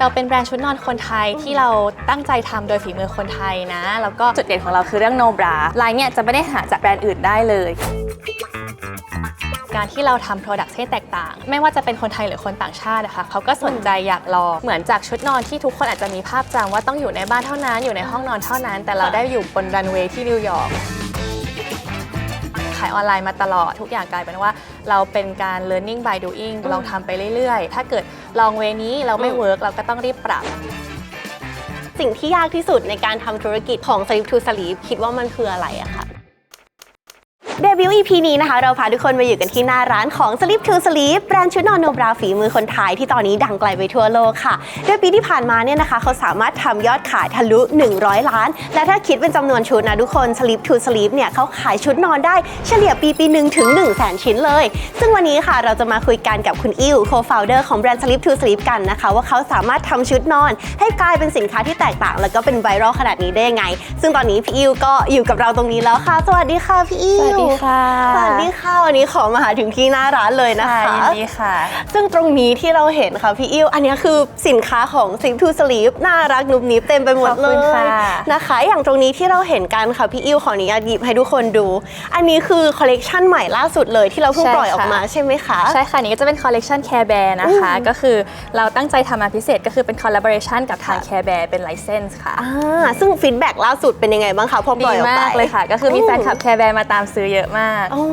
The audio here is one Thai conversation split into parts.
เราเป็นแบรนด์ชุดนอนคนไทยที่เราตั้งใจทำโดยฝีมือคนไทยนะ แล้วก็จุดเด่นของเราคือเรื่องโนบราลายเนี่ยจะไม่ได้หาจากแบรนด์อื่นได้เลย การที่เราทำโปรดักต์ให้แตกต่าง ไม่ว่าจะเป็นคนไทยหรือคนต่างชาตินะคะเขาก็สนใจอยากลองเหมือนจากชุดนอนที่ทุกคนอาจจะมีภาพจำว่าต้องอยู่ในบ้านเท่านั้น อยู่ในห้องนอนเท่านั้น แต่เราได้อยู่บนรันเวย์ที่นิวยอร์กายออนไลน์มาตลอดทุกอย่างกลายเป็นว่าเราเป็นการ learning by doing ลองทำไปเรื่อยๆ ถ้าเกิดลองเวนี้เราไม่อืมเวิร์กเราก็ต้องรีบปรับ สิ่งที่ยากที่สุดในการทำธุรกิจของ Sleep to Sleep คิดว่ามันคืออะไรอะคะ เดบิวต์ EP นี้นะคะ เราพาทุกคนมาอยู่กันที่หน้าร้านของ Sleep to Sleep แบรนด์ชุดนอนโนบราฝีมือคนไทยที่ตอนนี้ดังไกลไปทั่วโลกค่ะ โดยปีที่ผ่านมาเนี่ยนะคะ เขาสามารถทำยอดขายทะลุ 100 ล้าน และถ้าคิดเป็นจำนวนชุดนะทุกคน Sleep to Sleep เนี่ยเขาขายชุดนอนได้เฉลี่ยปีปีหนึ่งถึง1 0 0 0 0แสนชิ้นเลย ซึ่งวันนี้ค่ะเราจะมาคุยกันกับคุณอิว co-founder ของแบรนด์ Sleep to Sleep กันนะคะ ว่าเขาสามารถทำชุดนอน ให้กลายเป็นสินค้าที่แตกต่าง แล้วก็เป็นไวรัลขนาดนี้ได้ยังไง ซึ่งตอนนี้พี่อิวก็อยู่กับเราตรงนี้แล้วค่ะ สวัสดีค่ะพี่อิว สวัสดีค่ะ สวัสดีค่ะวันนี้ขอมาหาถึงที่หน้าร้านเลยนะคะยินดีค่ะ ซึ่งตรงนี้ที่เราเห็นค่ะพี่อิวอันนี้คือสินค้าของ Sleep to Sleep น่ารักนุบนิบเต็มไปหมดขอบเลคุณยค่ะนะคะ อย่างตรงนี้ที่เราเห็นกันค่ะพี่อิวขออนุญาตหยิบให้ทุกคนดู อันนี้คือคอลเลกชันใหม่ล่าสุดเลยที่เราเพิ่งใช่ปล่อยออกค่ะมาใช่ไหมคะใช่ค่ะนี่ก็จะเป็นคอลเล t ชัน Care Bear นะคะก็คือเราตั้งใจทำมาพิเศษก็คือเป็น collaboration กับทาง Care Bear เป็น license ค่ะอ่าซึ่งฟีดแบ็กล่าสุดเป็นยังไงบ้างคะพอปดีล่อยออกไปมากเลยค่ะ ก็คือมีแฟนคลับ Care Bear มาตามซื้อเยอะมาก โอ้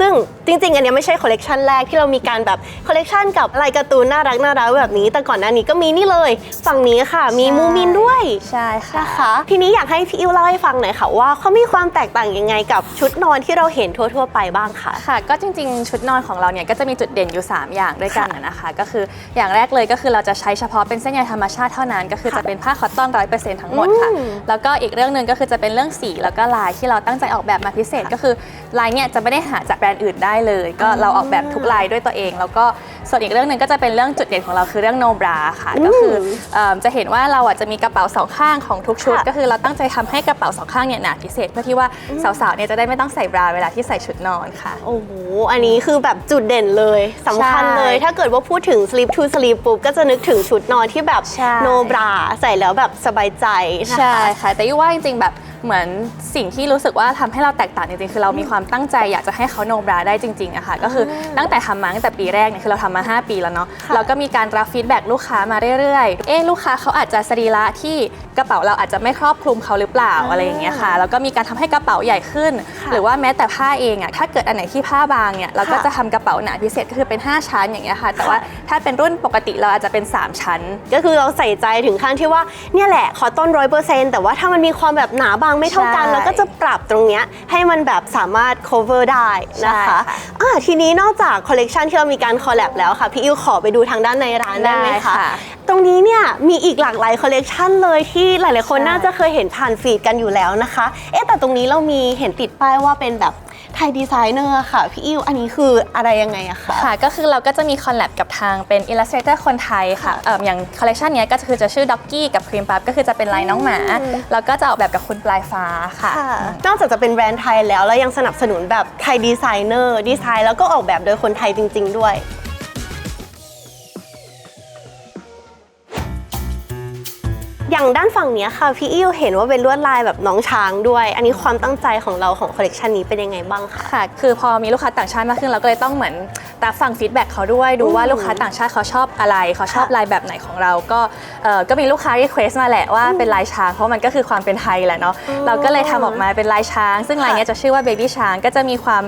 ซึ่งจริง ๆ อันเนี้ยไม่ใช่คอลเลกชันแรกที่เรามีการแบบคอลเลกชันกับลายการ์ตูนน่ารักน่ารักแบบนี้ แต่ก่อนหน้านี้ก็มีนี่เลยฝั่งนี้ค่ะ มีใช่มูมินด้วยใช่ค่ะนะคะทีนี้อยากให้พี่อิวเล่าให้ฟังหน่อยค่ะว่าเขามีความแตกต่างยังไงกับชุดนอนที่เราเห็นทั่ว ๆ ไปบ้างคะค่ะ ก็จริง ๆ ชุดนอนของเราเนี่ยก็จะมีจุดเด่นอยู่ 3 อย่างด้วยกันนะนะคะ ก็คืออย่างแรกเลยก็คือเราจะใช้เฉพาะเป็นเส้นใยธรรมชาติเท่านั้น ก็คือจะเป็นผ้าคอตตอนร้อยเปอร์เซ็นต์ทั้งหมดค่ะอืมแล้วก็อีกเรื่องหนึ่งก็คือจะเป็นเรื่องสีแล้วก็ลายที่เราตั้งใจออกแบบมาพิเศษก็คือลายเนี่ยจะไม่ได้หาจากแบรนด์อื่นได้เลย ก็เราออกแบบทุกลายด้วยตัวเอง แล้วก็ส่วนอีกเรื่องหนึ่งก็จะเป็นเรื่องจุดเด่นของเราคือเรื่องโนบราค่ะ ก็คือเอิ่มจะเห็นว่าเราอะจะมีกระเป๋าสองข้างของทุกชุด ค่ะก็คือเราตั้งใจทำให้กระเป๋าสองข้างเนี่ยหนาพิเศษเพื่อที่ว่าสาวๆเนี่ยจะได้ไม่ต้องใส่บราเวลาที่ใส่ชุดนอนค่ะ โอ้โห อันนี้คือแบบจุดเด่นเลยสำคัญเลย ใช่ถ้าเกิดว่าพูดถึง sleep to sleep ปุ๊บก็จะนึกถึงชุดนอนที่แบบ ใช่โนบราใส่แล้วแบบสบายใจนะคะใช่ค่ะ แต่ยุว่าจริงๆแบบเหมือนสิ่งที่รู้สึกว่าทำให้เราแตกต่างจริงๆ คือเรามีความตั้งใจอยากจะให้เขาโนบราได้จริงๆอะค่ะ ก็คือตั้งแต่ทำมาตั้งแต่ปีแรกเนี่ยคือเราทำมา5 ปีแล้วเนาะค่ะเราก็มีการรับฟีดแบ็กลูกค้ามาเรื่อยๆ เอ๊ะลูกค้าเขาอาจจะสรีระที่กระเป๋าเราอาจจะไม่ครอบคลุมเขาหรือเปล่าอะไรอย่างเงี้ยค่ะแล้วก็มีการทำให้กระเป๋าใหญ่ขึ้นค่ะหรือว่าแม้แต่ผ้าเองอะถ้าเกิดอันไหนที่ผ้าบางเนี่ยเราก็ค่ะจะทำกระเป๋าหนาพิเศษก็คือเป็น 5 ชั้นอย่างเงี้ยค่ะ แต่ว่าถ้าเป็นรุ่นปกติเราอาจจะเป็น 3 ชั้น ก็คือเราใส่ใจถึงขั้นที่ว่าเนี่ยแหละขอต้นร้อยเปอร์เซ็นต์แต่ว่าถ้ามันมีความแบบหนาบางไม่เท่ากันใช่เราก็จะปรับตรงเนี้ยให้มันแบบสามารถ cover ได้นะใช่คะค่ะอ่าทีนี้นอกจากคอลเลกชันที่เรามีการคอลแลบแล้วค่ะ พี่อิวขอไปดูทางด้านในร้านได้ไหมได้คะค่ะตรงนี้เนี่ยมีอีกหลากหลายคอลเลกชันเลยที่หลาย ๆ คนใช่น่าจะเคยเห็นผ่านฟีดกันอยู่แล้วนะคะ เอ๊ะแต่ตรงนี้เรามีเห็นติดป้ายว่าเป็นแบบไทยดีไซเนอร์ค่ะ พี่อิวอันนี้คืออะไรยังไงอะคะค่ะ ก็คือเราก็จะมีคอลแลบกับทางเป็น Illustrator คนไทยค่ะเอิ่มอย่างคอลเลคชันนี้ยก็คือจะชื่อด็อกกี้กับครีมปั๊บก็คือจะเป็นลายน้องหมาอืมแล้วก็จะออกแบบกับคุณปลายฟ้าค่ะค่ะนอกจากจะเป็นแบรนด์ไทยแล้วแล้วยังสนับสนุนแบบไทยดีไซเนอร์ดีไซน์แล้วก็ออกแบบโดยคนไทยจริง ๆ ด้วย อย่างด้านฝั่งเนี้ยค่ะพี่อิวเห็นว่าเป็นลวดลายแบบน้องช้างด้วย อันนี้ความตั้งใจของเราของคอลเลกชันนี้เป็นยังไงบ้างคะค่ะ คือพอมีลูกค้าต่างชาติมากขึ้นเราก็เลยต้องเหมือนตาฟังฟีดแบ็กเขาด้วยดูว่าลูกค้าต่างชาติเขาชอบอะไรเขาชอบค่ะลายแบบไหนของเราก็เอ่อก็มีลูกค้ารีเควสมาแหละว่าเป็นลายช้างเพราะมันก็คือความเป็นไทยแหละเนาะเราก็เลยทำออกมาเป็นลายช้าง ซึ่งลายเนี้ยจะชื่อว่าเบบี้ช้างก็จะมีความ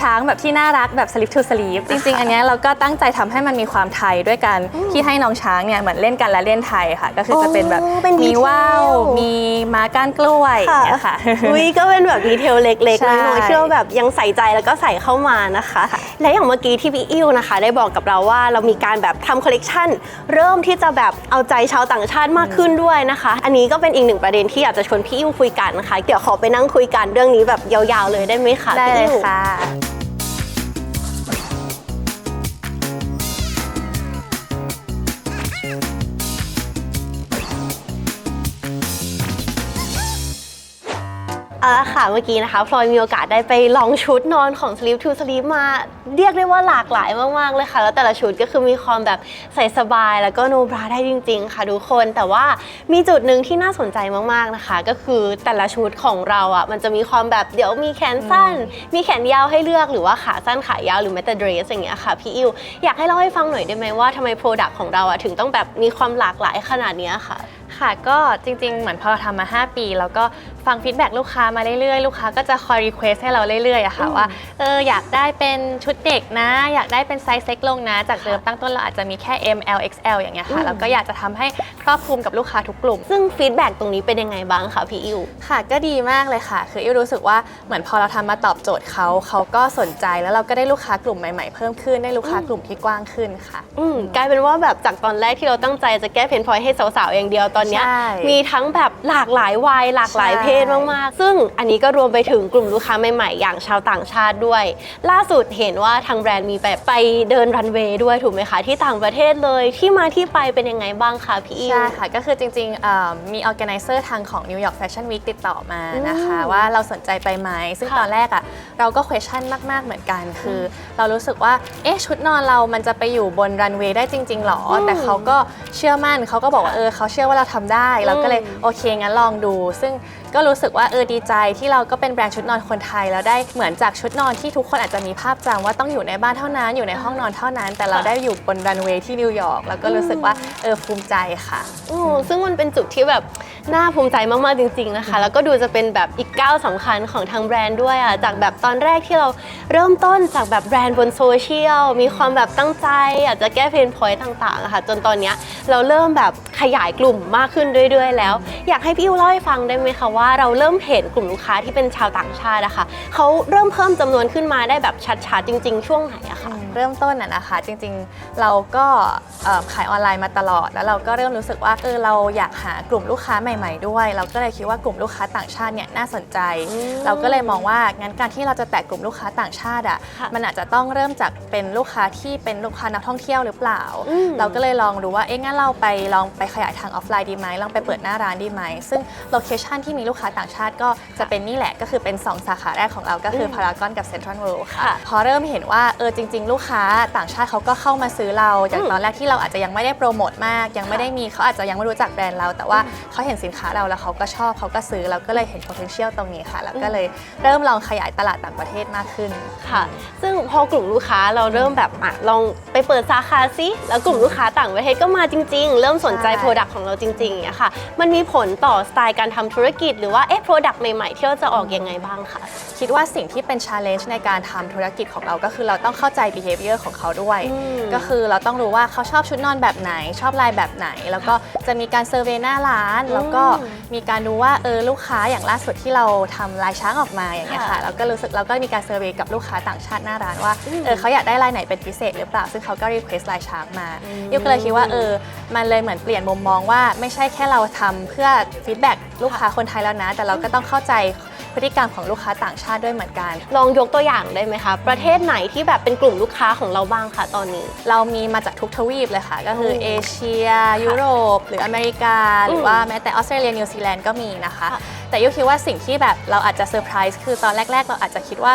ช้างแบบที่น่ารักแบบ slip to sleep จริงๆ อันเนี้ยเราก็ตั้งใจทำให้มันมีความไทยด้วยกันที่ให้น้องช้างเนี่ยเหมือนเล่นกันและเล่นไทยค่ะ ก็คือจะเป็นแบบอ๋อเป็นมีว่าวดีเทลมีม้าก้านกล้วยอย่างเงี้ยค่ะ อุ้ยก็เป็นแบบดีเทลเล็กใช่ๆน้อยๆที่เราแบบยังใส่ใจแล้วก็ใส่เข้ามานะคะ และอย่างเมื่อกี้ที่พี่อิวนะคะ ได้บอกกับเราว่าเรามีการแบบทำคอลเลกชันเริ่มที่จะแบบเอาใจชาวต่างชาติมากขึ้นด้วยนะคะ อันนี้ก็เป็นอีกหนึ่งประเด็นที่อยากจะชวนพี่อิวคุยกันนะคะ เดี๋ยวขอไปนั่งคุยกันเรื่องนี้แบบยาวๆเลยได้ไหมคะได้เลยพี่อิวค่ะ เอาละค่ะเมื่อกี้นะคะพลอยมีโอกาสได้ไปลองชุดนอนของ Sleep to Sleep มาเรียกได้ว่าหลากหลายมาก ๆ เลยค่ะ แล้วแต่ละชุดก็คือมีความแบบใส่สบายแล้วก็โนบราได้จริง ๆ ค่ะทุกคนแต่ว่ามีจุดหนึ่งที่น่าสนใจมาก ๆ นะคะ ก็คือแต่ละชุดของเราอะมันจะมีความแบบเดี๋ยวมีแขนสั้น มีแขนยาวให้เลือกหรือว่าขาสั้นขายาวหรือแม้แต่เดรสอย่างเงี้ยค่ะพี่อิวอยากให้เล่าให้ฟังหน่อยได้ไหมว่าทำไมโปรดักต์ของเราอะถึงต้องแบบมีความหลากหลายขนาดเนี้ยค่ะ ค่ะก็จริงๆ เหมือนพอเราทำมา 5 ปี แล้วก็ ฟังฟีดแบ็กลูกค้ามาเรื่อยๆ ลูกค้าก็จะคอยรีเควสให้เราเรื่อยๆอะค่ะอืมว่าเอออยากได้เป็นชุดเด็กนะ อยากได้เป็นไซส์เล็กลงนะ จากเดิมค่ะตั้งต้นเราอาจจะมีแค่ M L X L อย่างเงี้ยอืค่ะมแล้วก็อยากจะทำให้ครอบคลุมกับลูกค้าทุกกลุ่ม ซึ่งฟีดแบ็กตรงนี้เป็นยังไงบ้างคะพี่อิวค่ะก็ดีมากเลยค่ะ คืออิวรู้สึกว่าเหมือนพอเราทำมาตอบโจทย์เขาเขาก็สนใจแล้วเราก็ได้ลูกค้ากลุ่มใหม่ๆ เพิ่มขึ้นได้ลูกค้ากลุ่มที่กว้างขึ้นค่ะ อืมกลายเป็นว่าแบบจากตอนแรกที่เราตั้งใจจะแก้เพนพอยให้สาวๆอย่างเดียวตอนเนี้ยใช่ มีทั้งแบบหลากหลายวัยหลากหลายใช่ เพศมากๆ ซึ่งอันนี้ก็รวมไปถึงกลุ่มลูกค้าใหม่ๆ อย่างชาวต่างชาติด้วย ล่าสุดเห็นว่าทางแบรนด์มีแบบไปเดินรันเวย์ด้วยถูกไหมคะที่ต่างประเทศเลยที่มาที่ไปเป็นยังไงบ้างคะพี่อิวใช่ค่ะ ก็คือจริงๆเอ่อมี organizer ทางของ New York Fashion Week ติดต่อมานะคะอืมว่าเราสนใจไปไหม ซึ่งค่ะตอนแรกอะ่ะเราก็ question มาก ๆ เหมือนกัน คือเรารู้สึกว่า เอ๊ะ ชุดนอนเรามันจะไปอยู่บนรันเวย์ได้จริง ๆ หรออืมแต่เขาก็เชื่อมั่นเขาก็บอกว่าค่ะเออเขาเชื่อว่าเราทำได้ เราก็เลยอืมโอเคงั้นลองดู ซึ่ง ก็รู้สึกว่าเออดีใจที่เราก็เป็นแบรนด์ชุดนอนคนไทย แล้วได้เหมือนจากชุดนอนที่ทุกคนอาจจะมีภาพจำว่าต้องอยู่ในบ้านเท่านั้น อยู่ในห้องนอนเท่านั้น แต่เราได้อยู่บนรันเวย์ที่นิวยอร์กแล้วก็รู้สึกว่าเออภูมิใจค่ะ โอ้ซึ่งมันเป็นจุดที่แบบ น่าภูมิใจมากๆจริง ๆนะคะ แล้วก็ดูจะเป็นแบบอีกก้าวสำคัญของทางแบรนด์ด้วยอะจากแบบตอนแรกที่เราเริ่มต้นจากแบบแบรนด์บนโซเชียลมีความแบบตั้งใจอยากจะแก้เพนพอยต์ต่างๆอะค่ะ จนตอนเนี้ยเราเริ่มแบบขยายกลุ่มมากขึ้นเรื่อยๆ แล้ว อยากให้พี่อิวเล่าให้ฟังได้ไหมคะว่าเราเริ่มเห็นกลุ่มลูกค้าที่เป็นชาวต่างชาติอะค่ะเขาเริ่มเพิ่มจำนวนขึ้นมาได้แบบชัดๆจริง ๆ ช่วงไหนอะคะ เริ่มต้นน่ะนะคะ จริงๆเราก็เอ่อขายออนไลน์มาตลอด แล้วเราก็เริ่มรู้สึกว่าเออเราอยากหากลุ่มลูกค้าใหม่ ๆ ด้วย เราก็เลยคิดว่ากลุ่มลูกค้าต่างชาติเนี่ยน่าสนใจอืมเราก็เลยมองว่างั้นการที่เราจะแตะกลุ่มลูกค้าต่างชาติอะค่ะมันอาจจะต้องเริ่มจากเป็นลูกค้าที่เป็นลูกค้านักท่องเที่ยวหรือเปล่าอืมเราก็เลยลองดูว่าเอ๊ะงั้นเราไปลองไปขยายทางออฟไลน์ดีไหมลองไปเปิดหน้าร้านดีไหมซึ่งโลเคชันที่มีลูกค้าต่างชาติก็จะเป็นนี่แหละก็คือเป็นสองสาขาแรกของเราก็คือพารากอนกับเซ็นทรัลเวิลด์ค่ะค่ะพอเริ่มเห็นว่าเออจริง ๆ ลูกค้าต่างชาติเขาก็เข้ามาซื้อเราจากอืมตอนแรกที่เราอาจจะยังไม่ได้โปรโมทมาก ยังไม่ได้มีเขาอาจจะยังไม่รู้จักแบรนด์เราแต่ว่าเขาเห็นสินค้าเราแล้วเขาก็ชอบเขาก็ซื้อเราก็เลยเห็น potential ตรงนี้ค่ะ แล้วก็เลยเริ่มลองขยายตลาดต่างประเทศมากขึ้น ค่ะ ซึ่งพอกลุ่มลูกค้าเราเริ่มแบบอะลองไปเปิดสาขาซิแล้วกลุ่มลูกค้าต่างประเทศก็มาจริง ๆ เริ่มสนใจใช่ โปรดักต์ของเราจริงๆอย่างเงี้ยค่ะ มันมีผลต่อสไตล์การทำธุรกิจหรือว่าเอ๊ะโปรดักต์ใหม่ๆที่เราจะออกยังไงบ้างคะ คิดว่าสิ่งที่เป็น challenge ในการทำธุรกิจของเราก็คือเราต้องเข้าใจ behavior ของเขาด้วย อืม ก็คือเราต้องรู้ว่าเขาชอบชุดนอนแบบไหน ชอบลายแบบไหน แล้วก็จะมีการเซอร์เวยหน้าร้าน แล้วก็มีการดูว่าเออลูกค้าอย่างล่าสุดที่เราทำลายช้างออกมาอย่างเงี้ยค่ะค่ะเราก็รู้สึกเราก็มีการเซอร์เวยกับลูกค้าต่างชาติหน้าร้านว่าอืมเออเขาอยากได้ลายไหนเป็นพิเศษหรือเปล่าซึ่งเขาก็ request ลายช้างมาอืมยูก็เลยคิดว่าเออมันเลยเหมือนเปลี่ยนมุมมองว่าไม่ใช่แค่เราทำเพื่อฟีดแบ็กลูกค้าคนไทยแล้วนะ แต่เราก็ต้องเข้าใจ พฤติกรรมของลูกค้าต่างชาติด้วยเหมือนกัน ลองยกตัวอย่างได้ไหมคะ ประเทศไหนที่แบบเป็นกลุ่มลูกค้าของเราบ้างคะตอนนี้ เรามีมาจากทุกทวีปเลยค่ะ ก็คืออืมเอเชีย ยุโรป หรืออเมริกา หรือว่าแม้แต่ออสเตรเลียนิวซีแลนด์ก็มีนะคะค่ะแต่ยุคิดว่าสิ่งที่แบบเราอาจจะเซอร์ไพรส์คือตอนแรก ๆ เราอาจจะคิดว่า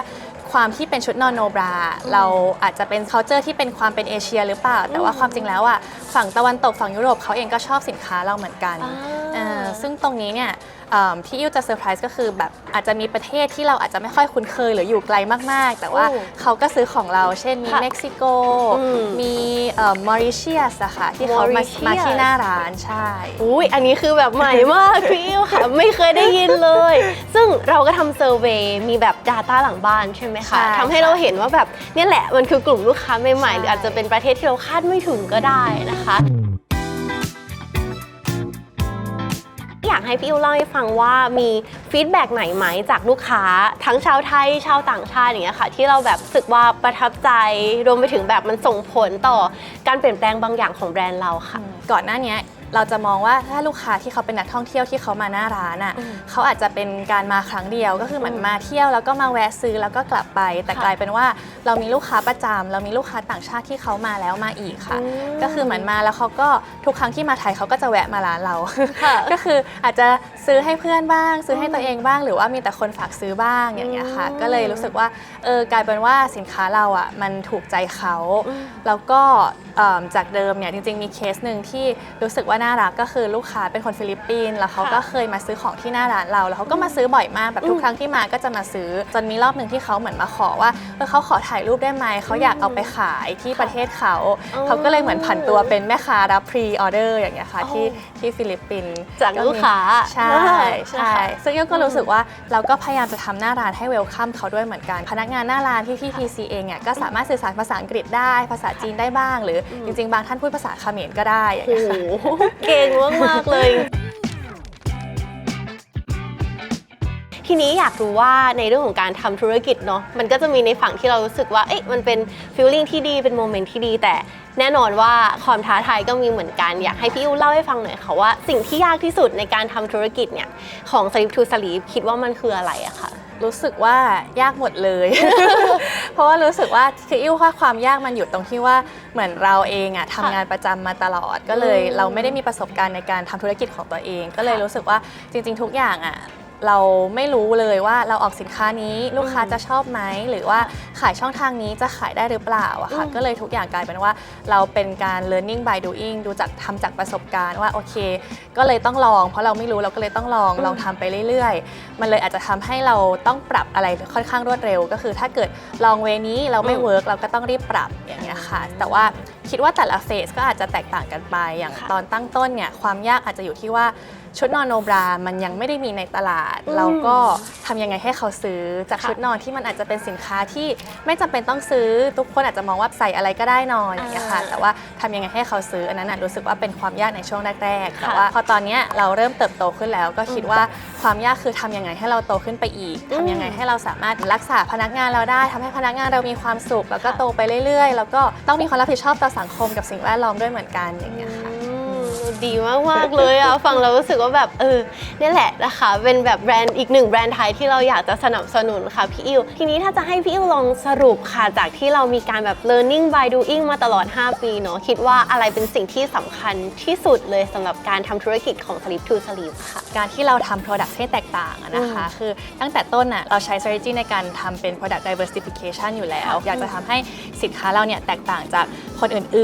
ความที่เป็นชุดนอนโนบราเราอาจจะเป็น culture ที่เป็นความเป็นเอเชียหรือเปล่า แต่ว่าความจริงแล้วอะฝั่งตะวันตกฝั่งยุโรปเขาเองก็ชอบสินค้าเราเหมือนกันอ่าเอ่อซึ่งตรงนี้เนี่ยเอิ่ม ที่อิวจะเซอร์ไพรส์ก็คือแบบอาจจะมีประเทศที่เราอาจจะไม่ค่อยคุ้นเคยหรืออยู่ไกลมาก ๆ แต่ว่าโอ้เขาก็ซื้อของเราเช่นมีค่ะเม็กซิโกอืมมีมอริเชียสอะค่ะที่เขามา Mauritius มาที่หน้าร้านใช่ อุ้ยอันนี้คือแบบใหม่มาก พี่อิวค่ะ ไม่เคยได้ยินเลย ซึ่งเราก็ทำเซอร์เวย์มีแบบ Data หลังบ้านใช่ไหมใช่คะทำให้เราเห็นว่าแบบเนี่ยแหละมันคือกลุ่มลูกค้าใหม่ๆ ใช่ หรืออาจจะเป็นประเทศที่เราคาดไม่ถึงก็ได้นะคะ อยากให้พี่อิวเล่าให้ฟังว่ามี ฟีดแบ็กไหนไหมจากลูกค้าทั้งชาวไทยชาวต่างชาติอย่างเงี้ยค่ะ ที่เราแบบรู้สึกว่าประทับใจรวมไปถึงแบบมันส่งผลต่อการเปลี่ยนแปลงบางอย่างของแบรนด์เราค่ะ ก่อนหน้าเนี้ยเราจะมองว่าถ้าลูกค้าที่เขาเป็นนักท่องเที่ยวที่เขามาหน้าร้านอะอืมเขาอาจจะเป็นการมาครั้งเดียวก็คือเหมือนมาเที่ยวแล้วก็มาแวะซื้อแล้วก็กลับไป แต่ค่ะกลายเป็นว่าเรามีลูกค้าประจำเรามีลูกค้าต่างชาติที่เขามาแล้วมาอีกค่ะอืมก็คือเหมือนมาแล้วเขาก็ทุกครั้งที่มาไทยเขาก็จะแวะมาร้านเราค่ะก็คืออาจจะซื้อให้เพื่อนบ้าง ซื้อให้ตัวเองบ้างหรือว่ามีแต่คนฝากซื้อบ้างอย่างเงี้ยค่ะอืมก็เลยรู้สึกว่าเออกลายเป็นว่าสินค้าเราอะมันถูกใจเขาอืมแล้วก็เอิ่มจากเดิมเนี่ยจริงๆมีเคสหนึ่งที่รู้สึกว่าน่ารักก็คือลูกค้าเป็นคนฟิลิปปินส์แล้วเขาค่ะก็เคยมาซื้อของที่หน้าร้านเรา แล้วเขาก็มาซื้อบ่อยมากแบบทุกครั้งที่มาก็จะมาซื้อจนมีรอบหนึ่งที่เขาเหมือนมาขอว่าเออเขาขอถ่ายรูปได้ไหมเขาอยากเอาไปขายที่ประเทศเขาอ๋อเขาก็เลยเหมือนผันตัวเป็นแม่ค้ารับพรีออเดอร์อย่างเงี้ยค่ะอ๋อที่ที่ฟิลิปปินส์จากลูกค้าใช่นะคะใช่ซึ่งโยก็รู้สึกว่าเราก็พยายามจะทำหน้าร้านให้เวลคัมเขาด้วยเหมือนกัน พนักงานหน้าร้านที่ที่ TC เองเนี่ยก็สามารถสื่อสารภาษาอังกฤษได้ภาษาจีนได้บ้าง หรือจริงๆ บางท่านพูดภาษาเขมรก็ได้อย่างโอ้เงี้ยโหค่ะเก่งมากๆเลย ทีนี้อยากรู้ว่าในเรื่องของการทำธุรกิจเนาะมันก็จะมีในฝั่งที่เรารู้สึกว่า เอ๊ะมันเป็นฟีลลิ่งที่ดีเป็นโมเมนต์ที่ดีแต่แน่นอนว่าความท้าทายก็มีเหมือนกัน อยากให้พี่อิ้วเล่าให้ฟังหน่อยค่ะว่าสิ่งที่ยากที่สุดในการทำธุรกิจเนี่ยของ Sleep to Sleep คิดว่ามันคืออะไรอะคะ รู้สึกว่ายากหมดเลย เพราะว่ารู้สึกว่าคืออิ่วว่าความยากมันอยู่ตรงที่ว่าเหมือนเราเองอะทำงานประจำมาตลอด ก็เลยเราไม่ได้มีประสบการณ์ในการทำธุรกิจของตัวเอง ก็เลยรู้สึกว่าจริง ๆ ทุกอย่างอะ เราไม่รู้เลยว่าเราออกสินค้านี้ลูกค้าจะชอบไหมหรือว่าขายช่องทางนี้จะขายได้หรือเปล่าอะค่ะอืมก็เลยทุกอย่างกลายเป็นว่าเราเป็นการ learning by doing ดูจากทำจากประสบการณ์ว่าโอเค ก็เลยต้องลอง เพราะเราไม่รู้เราก็เลยต้องลองอืมลองทำไปเรื่อย ๆ มันเลยอาจจะทำให้เราต้องปรับอะไรค่อนข้างรวดเร็ว ก็คือถ้าเกิดลองเวนี้เราไม่อืมเวิร์กเราก็ต้องรีบปรับอย่างเงี้ยค่ะแต่ว่า คิดว่าแต่ละเฟสก็อาจจะแตกต่างกันไป อย่างค่ะตอนตั้งต้นเนี่ยความยากอาจจะอยู่ที่ว่าชุดนอนโนบรา มันยังไม่ได้มีในตลาดอืมเราก็ทำยังไงให้เขาซื้อจากค่ะชุดนอนที่มันอาจจะเป็นสินค้าที่ไม่จำเป็นต้องซื้อ ทุกคนอาจจะมองว่าใส่อะไรก็ได้นอนอย่างเงี้ยค่ะอ่าแต่ว่าทำยังไงให้เขาซื้ออันนั้นนะรู้สึกว่าเป็นความยากในช่วงแรกๆค่ะแต่ว่าพอตอนเนี้ยเราเริ่มเติบโตขึ้นแล้ว ก็คิดว่าความยากคือทำยังไงให้เราโตขึ้นไปอีกอืมทำยังไงให้เราสามารถรักษาพนักงานเราได้ทำให้พนักงานเรามีความสุข แล้วก็โตไปเรื่อยๆ แล้วก็ต้องมีความรับผิดชอบต่อสังคมกับสิ่งแวดล้อมด้วยเหมือนกันอย่างเงี้ยค่ะ ดีมากมากๆเลยอะ ฟังแล้วรู้สึกว่าแบบเออนี่แหละนะคะ เป็นแบบแบรนด์อีกหนึ่งแบรนด์ไทยที่เราอยากจะสนับสนุนค่ะพี่อิวทีนี้ถ้าจะให้พี่อิวลองสรุปค่ะจากที่เรามีการแบบ learning by doing มาตลอด 5 ปีเนาะคิดว่าอะไรเป็นสิ่งที่สำคัญที่สุดเลยสำหรับการทำธุรกิจของ Sleep to Sleep ค่ะ การที่เราทำ Product ให้แตกต่างอะนะคะ คือตั้งแต่ต้นน่ะเราใช้ strategy ในการทำเป็น Product diversification อยู่แล้ว อยากจะทำให้สินค้าเราเนี่ยแตกต่างจากคนอื่นอื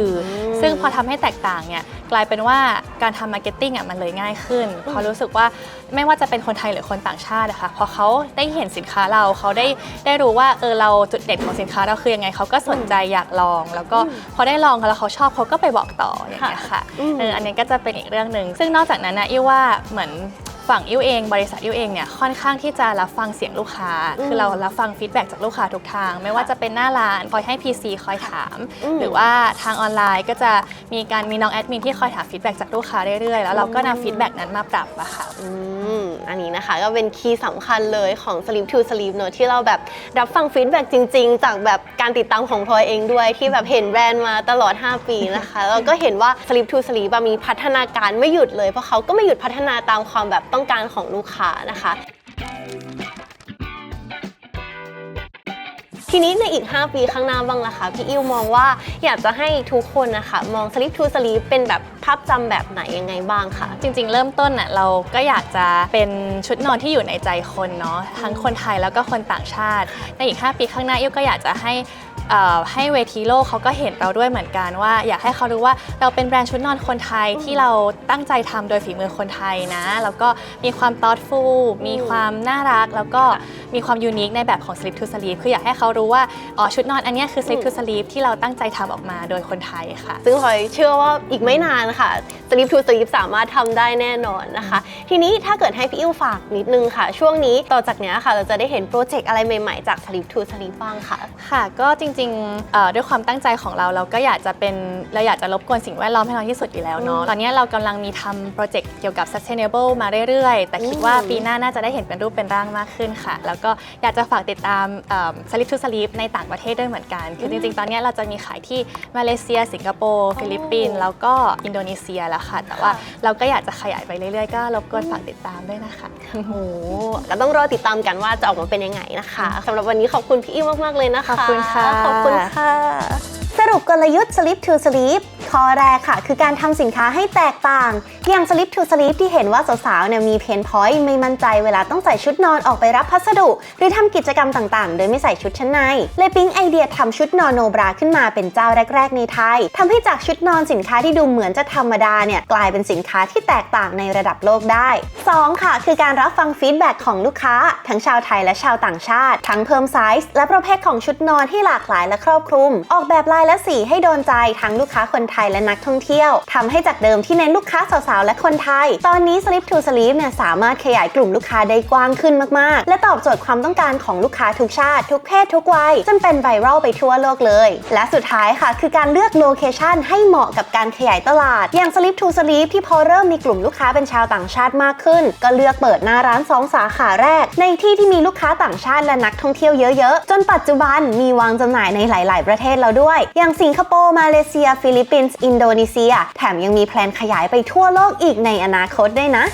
มๆซึ่งพอทำให้แตกต่างเนี่ยกลายเป็นว่าการทำ marketing อะมันเลยง่ายขึ้นเพราะรู้สึกว่าไม่ว่าจะเป็นคนไทยหรือคนต่างชาติอะค่ะพอเขาได้เห็นสินค้าเราเขาได้ได้รู้ว่าเออเราจุดเด่นของสินค้าเราคือยังไงเขาก็สนใจอยากลอง แล้วก็พอได้ลองแล้วเขาชอบเขาก็ไปบอกต่ออย่างเงี้ยค่ะอืมเอออันนี้ก็จะเป็นอีกเรื่องหนึ่งซึ่งนอกจากนั้นนะอิ้วว่าเหมือน ฝั่งอิ้วเอง บริษัทอิ้วเองเนี่ยค่อนข้างที่จะรับฟังเสียงลูกค้าอืมคือเรารับฟังฟีดแบ็จากลูกค้าทุกทาง ไม่ว่าจะเป็นหน้าร้านคอยให้ PC คอยถามอืมหรือว่าทางออนไลน์ก็จะมีการมีน้องแอดมินที่คอยถามฟีดแบ็จากลูกค้าเรื่อยๆ แล้วเราก็นำฟีดแบ็กนั้นมาปรับอะค่ะอืมอันนี้นะคะก็เป็นคีย์สำคัญเลยของ Sleep to Sleep เนอะที่เราแบบรับฟังฟีดแบ็กจริง ๆ จากแบบการติดตามของพลอยเองด้วยที่แบบเห็นแบรนด์มาตลอด 5 ปีนะคะแล้วก็เห็นว่า Sleep to Sleep อะมีพัฒนาการไม่หยุดเลยเพราะเขาก็ไม่หยุดพัฒนาตามความแบบต้องการของลูกค้านะคะทีนี้ในอีก 5 ปีข้างหน้าบ้างล่ะคะพี่อิวมองว่าอยากจะให้ทุกคนนะคะมอง Sleep to Sleep เป็นแบบภาพจำแบบไหนยังไงบ้างคะจริง ๆ เริ่มต้นน่ะเราก็อยากจะเป็นชุดนอนที่อยู่ในใจคนเนาะทั้งคนไทยแล้วก็คนต่างชาติ ในอีก 5 ปีข้างหน้าอิ้วก็อยากจะให้ ให้เวทีโลกเขาก็เห็นเราด้วยเหมือนกันว่า อยากให้เขารู้ว่าเราเป็นแบรนด์ชุดนอนคนไทยที่เราตั้งใจทำโดยฝีมือคนไทยนะ แล้วก็มีความ thoughtful มีความน่ารัก แล้วก็มีความยูนิคในแบบของ Sleep to Sleep คืออยากให้เขารู้ว่าอ๋อชุดนอนอันเนี้ยคือ Sleep to Sleep ที่เราตั้งใจทำออกมาโดยคนไทยค่ะ ซึ่งพลอยเชื่อว่าอีกไม่นานค่ะ Sleep to Sleep สามารถทำได้แน่นอนนะคะ ทีนี้ถ้าเกิดให้พี่อิ้วฝากนิดนึงค่ะ ช่วงนี้ต่อจากเนี้ยค่ะเราจะได้เห็นโปรเจกต์อะไรใหม่ๆจาก Sleep to Sleep บ้างค่ะ ค่ะก็จริงๆเอ่อด้วยความตั้งใจของเราเราก็อยากจะเป็นเราอยากจะรบกวนสิ่งแวดล้อมให้น้อยที่สุดอยู่แล้วเนาะตอนนี้เรากำลังมีทำโปรเจกต์เกี่ยวกับ sustainable มาเรื่อยๆ แต่คิดว่าปีหน้าน่าจะได้เห็นเป็นรูปเป็นร่างมากขึ้นค่ะ แล้วก็อยากจะฝากติดตามสลิปทูสลิปในต่างประเทศด้วยเหมือนกัน คือจริงๆ ตอนนี้เราจะมีขายที่มาเลเซีย สิงคโปร์ฟิลิปปินส์แล้วก็อินโดนีเซียแล้วค่ะแต่ว่าเราก็อยากจะขยายไปเรื่อยๆ ก็รบกวนฝากติดตามด้วยนะคะโอ้โหก็ต้องรอติดตามกันว่าจะออกมาเป็นยังไงนะคะสำหรับวันนี้ขอบคุณพี่อิ้วมากๆเลยนะคะขอบคุณค่ะขอบคุณค่ะ สรุปกลยุทธ์ Sleep to Sleep ข้อแรกค่ะ คือการทำสินค้าให้แตกต่าง อย่าง Sleep to Sleep ที่เห็นว่าสาวๆเนี่ยมีเพนพอยต์ไม่มั่นใจเวลาต้องใส่ชุดนอนออกไปรับพัสดุ หรือทำกิจกรรมต่างๆ โดยไม่ใส่ชุดชั้นในเลยปิ๊งไอเดียทำชุดนอนโนบราขึ้นมาเป็นเจ้าแรก ๆ ในไทยทำให้จากชุดนอนสินค้าที่ดูเหมือนจะธรรมดาเนี่ยกลายเป็นสินค้าที่แตกต่างในระดับโลกได้ 2 ค่ะ คือการรับฟังฟีดแบ็กของลูกค้า ทั้งชาวไทยและชาวต่างชาติ ทั้งเพิ่มไซส์และประเภทของชุดนอนที่หลากหลายและครอบคลุม ออกแบบลายและสีให้โดนใจทั้งลูกค้าคนไทยและนักท่องเที่ยวทำให้จากเดิมที่เน้นลูกค้าสาวๆ และคนไทย ตอนนี้ Slip to Sleep เนี่ยสามารถขยายกลุ่มลูกค้าได้กว้างขึ้นมากๆ และตอบโจทย์ความต้องการของลูกค้าทุกชาติ ทุกเพศทุกวัยจนเป็นไวรัลไปทั่วโลกเลย และสุดท้ายค่ะ คือการเลือกโลเคชันให้เหมาะกับการขยายตลาด อย่าง Slip to Sleep ที่พอเริ่มมีกลุ่มลูกค้าเป็นชาวต่างชาติมากขึ้น ก็เลือกเปิดหน้าร้าน 2 สาขาแรก ในที่ที่มีลูกค้าต่างชาติและนักท่องเที่ยวเยอะๆ จนปัจจุบันมีวางจำหน่ายในหลาย ๆ ประเทศแล้วด้วย อย่างสิงคโปร์มาเลเซีย ฟิลิปปินสอินโดนีเซีย แถมยังมีแพลนขยายไปทั่วโลกอีกในอนาคตด้วยนะ